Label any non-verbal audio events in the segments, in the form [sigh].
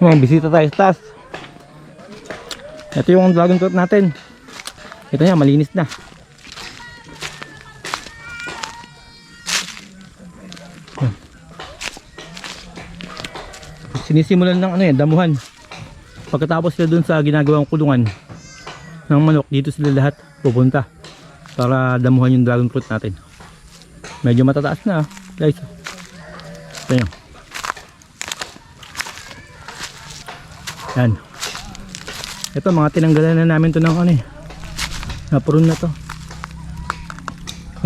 Mga bisita tayo sa taas. Ito yung dragon fruit natin. Ito niya, malinis na. Sinisimulan ng ano yan, damuhan. Pagkatapos sila dun sa ginagawang kulungan ng manok, dito sila lahat pupunta para damuhan yung dragon fruit natin. Medyo matataas na, guys. Ito yun. Yan. Ito mga tinanggalan na namin to ng ano eh. Napurun na to.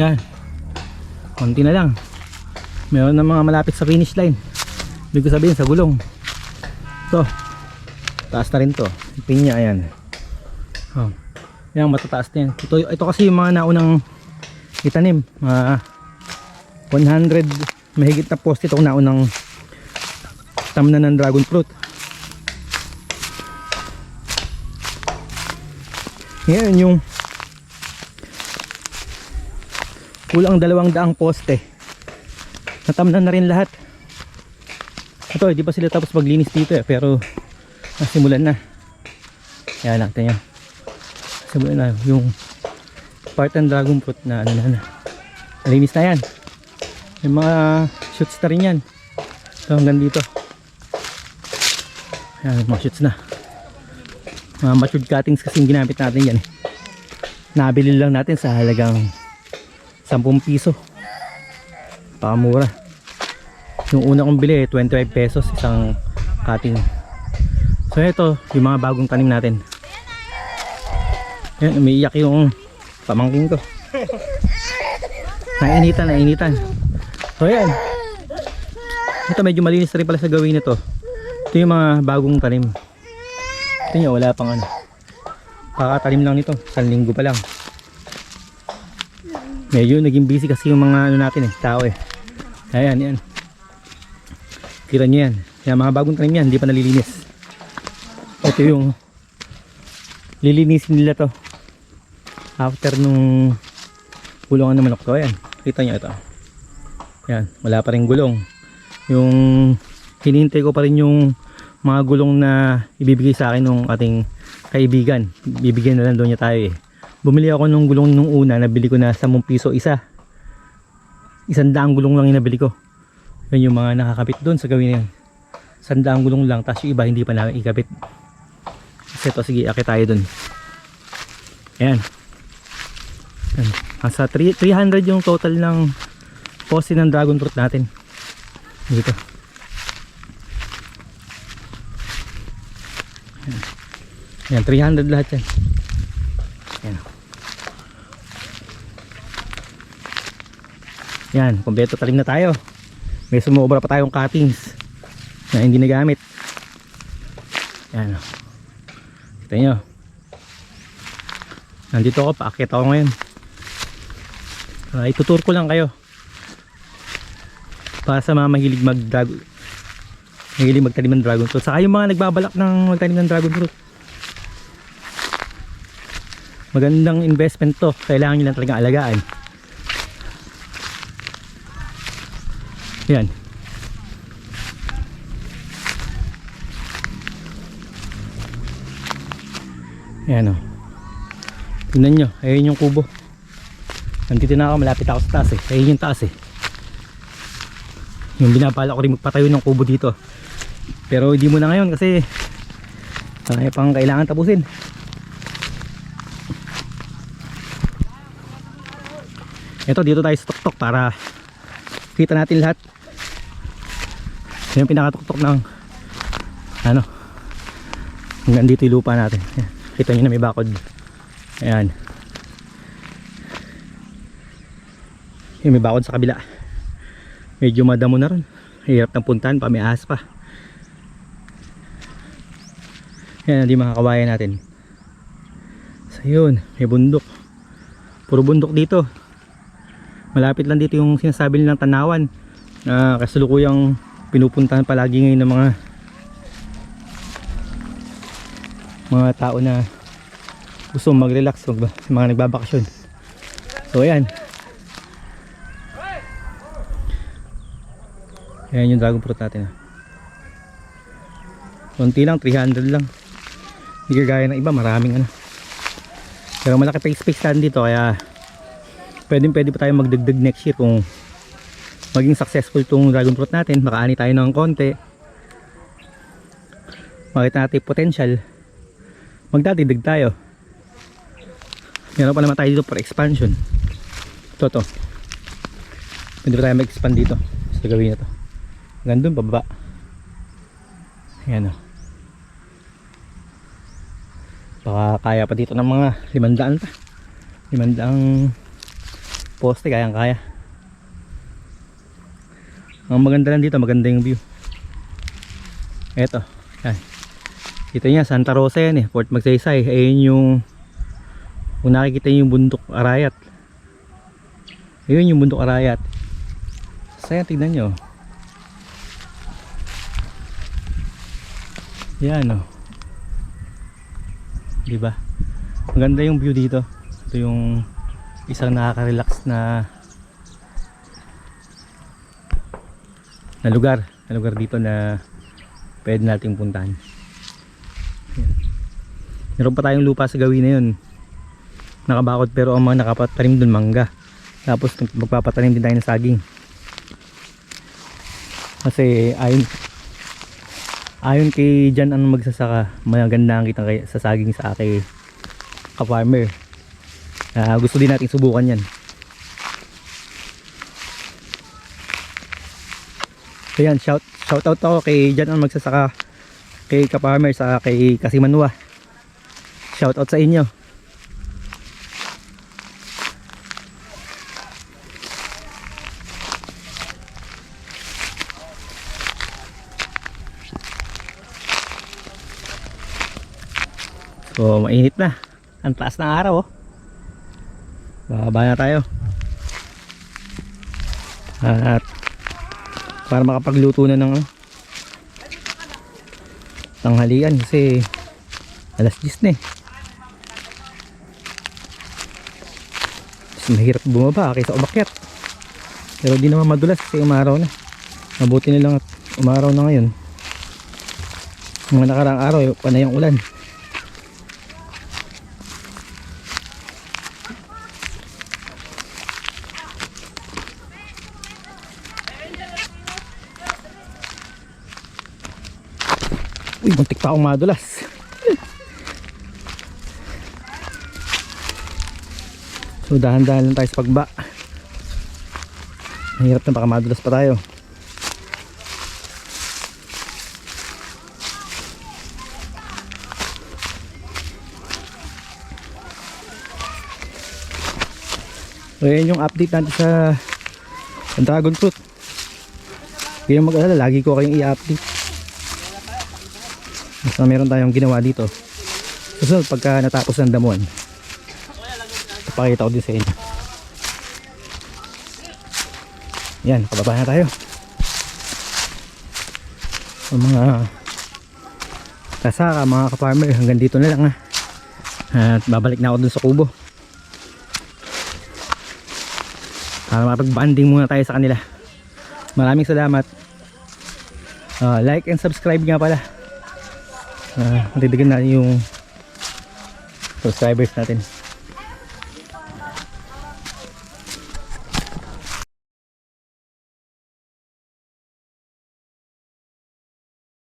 Yan. Konti na lang. Meron na mga malapit sa finish line. Ibig ko sabihin sa gulong. To. Taas na rin to. Pinya ayan. Oh. Yan matataas na yan. Ito, ito kasi yung mga naunang itanim. Mga 100 mahigit na post itong naunang tamna ng dragon fruit. Ngayon yung kulang dalawang daang poste. Natamnan na rin lahat. Ito, hindi pa sila tapos maglinis dito eh, pero nasimulan na. Yan lang, tingnan. Simulan na yung part ng dragon fruit na ano na na. Nalinis na yan. May mga shoots na rin yan. So hanggang dito. Ayan, mga shoots na. Mga matured cuttings kasi ginamit natin yan eh. Nabili lang natin sa halagang 10 piso. Pakamura. Yung una kong bili, 25 pesos isang cutting. So ito, yung mga bagong tanim natin. Yan, umiiyak yung pamangking ko. [laughs] Nainitan, nainitan. So yan. Ito medyo malinis rin pala sa gawin nito. Ito yung mga bagong tanim. Ito nyo, wala pang ano. Kakatanim lang nito. Isang linggo pa lang. Medyo naging busy kasi yung mga ano natin eh, tao eh. Ayan, yan. Kira nyo yan. Yan, mga bagong tanim yan, hindi pa nalilinis. Ito yung lilinisin nila to. After nung gulungan ng manok to. Ayan, kita nyo ito. Yan, wala pa rin gulong. Yung hinihintay ko pa rin yung mga gulong na ibibigay sa akin ng ating kaibigan. Bibigyan na lang doon niya tayo eh. Bumili ako nung gulong nung una, nabili ko na 10 piso isa. Isang daang gulong lang yung nabili ko. Yan yung mga nakakapit doon sa gawin na daang gulong lang, tapos yung iba hindi pa namin ikapit. Kasi ito, sige, akit tayo doon. Ayan. Ayan. Nasa 3 300 yung total ng poste ng dragon fruit natin. Dito. Ayan, 300 lahat yan. Ayan. Yan, kompleto talim na tayo. May sumobra pa tayong cuttings na hindi nagamit. Yan. Kita nyo. Nandito ako, paakit ako ngayon. Uh, itutur ko lang kayo. Para sa mga mahilig mag dragon mahilig magtanim ng dragon fruit. Saka yung mga nagbabalak ng magtanim ng dragon fruit. Magandang investment to. Kailangan nyo lang talagang alagaan. Yan. Yan o. Tingnan nyo. Ayun yung kubo. Nandito na ako. Malapit ako sa taas eh. Ayun yung taas eh. Yung binabala ko rin magpatayo ng kubo dito. Pero hindi mo na ngayon kasi marami pang kailangan tapusin. Ito dito tayo sa tuktok para kita natin lahat. Yung pinakatuktok ng ano hanggang dito yung lupa natin. Kita nyo na may bakod. Ayan. Yung may bakod sa kabila. Medyo madamo na ron. Hirap ng puntahan pa, may ahas pa. Yan, hindi mga kawayan natin. So yun, may bundok. Puro bundok dito. Malapit lang dito yung sinasabi nilang tanawan. Na kasalukuyang pinupuntahan palagi ngayon ng mga mga tao na gusto mag-relax, mag mga nagbabakasyon. So ayan. Ayan yung dragon fruit natin. ah. Konti lang, 300 lang. Hindi kagaya ng iba, maraming ano. Pero malaki pa yung space natin dito kaya pwedeng pwede pa tayo magdagdag next year kung maging successful tong dragon fruit natin. Makaani tayo ng konti. Makita natin potential. Magdadidag tayo. Meron pa naman tayo dito for expansion. Ito to. Pwede pa tayo mag-expand dito sa gawin na to. Hanggang dun, pababa. Ayan o. Baka kaya pa dito ng mga limandaan pa. Limandaang poste, kayang kaya. Ang maganda lang dito, maganda yung view. Eto. Yan. Kita niya, Santa Rosa yan eh. Fort Magsaysay. Ayun yung kung nakikita niyo yung bundok Arayat. Ayun yung bundok Arayat. Saya tignan nyo. Yan oh. Diba? Maganda yung view dito. Ito yung isang nakaka-relax na na lugar. Na lugar dito na pwede nating puntahan. Yan. Meron pa tayong lupa sa gawin na yun. Nakabakod pero ang mga nakapatanim dun mangga. Tapos magpapatanim din tayo ng saging. Kasi ayon ayon kay Jan ang magsasaka, maganda ang kita kay, sa saging sa akin ka-farmer. Ah, gusto din natin subukan yan. So yan, shout, shout out ako kay Jan ang magsasaka kay ka-farmer sa kay Kasimanwa. Shout out sa inyo. So mainit na. Ang taas ng araw oh. Bababa na tayo. At para makapagluto na ng ano, tanghalian kasi alas 10 na eh. Mas mahirap bumaba kaysa umakyat. Pero di naman madulas kasi umaraw na. Mabuti na lang at umaraw na ngayon. Mga nakarang araw, eh, panay ang ulan. Uy, muntik pa akong madulas. so, dahan-dahan lang tayo sa pagba. Mahirap na baka madulas pa tayo. So, yan yung update natin sa, sa dragon fruit. Kaya mag-alala, lagi ko kayong i-update. Basta meron tayong ginawa dito. Susunod pagka natapos ng damuan. Papakita ko din sa inyo. Yan, pababa na tayo. So, mga kasaka, mga ka-farmer, hanggang dito na lang ha. At babalik na ako dun sa kubo. Para makapag-banding muna tayo sa kanila. Maraming salamat. Ah, like and subscribe nga pala uh, matitigan natin yung subscribers natin